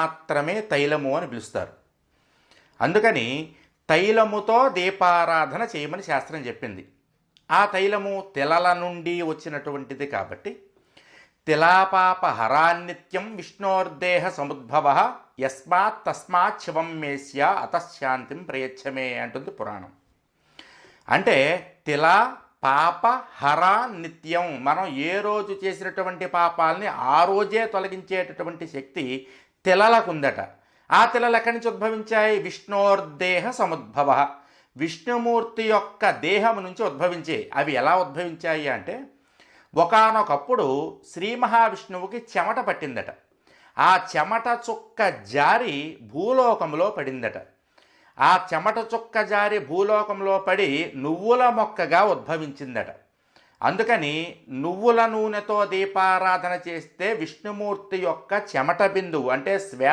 మాత్రమే తైలము అని పిలుస్తారు. అందుకని తైలముతో దీపారాధన చేయమని శాస్త్రం చెప్పింది. ఆ తైలము తిలల నుండి వచ్చినటువంటిది కాబట్టి తిలాపాప హరాన్నిత్యం విష్ణోర్దేహ సముద్భవ యస్మాత్ తస్మాత్ శివం మేస్య అతశాంతిం ప్రయచ్చమే అంటుంది పురాణం. అంటే తిలా పాప హర నిత్యం మనం ఏ రోజు చేసినటువంటి పాపాలని ఆ రోజే తొలగించేటటువంటి శక్తి తెలలకుందట. ఆ తిలలు ఎక్కడి నుంచి ఉద్భవించాయి? విష్ణోర్దేహ సముద్భవ. విష్ణుమూర్తి యొక్క దేహము నుంచి ఉద్భవించాయి. అవి ఎలా ఉద్భవించాయి అంటే ఒకానొకప్పుడు శ్రీ మహావిష్ణువుకి చెమట పట్టిందట. ఆ చెమట చుక్క జారి భూలోకంలో పడిందట. ఆ చెమట చుక్క జారి భూలోకంలో పడి నువ్వుల మొక్కగా ఉద్భవించిందట. అందుకని నువ్వుల నూనెతో దీపారాధన చేస్తే విష్ణుమూర్తి యొక్క చెమట బిందువు అంటే శ్వేత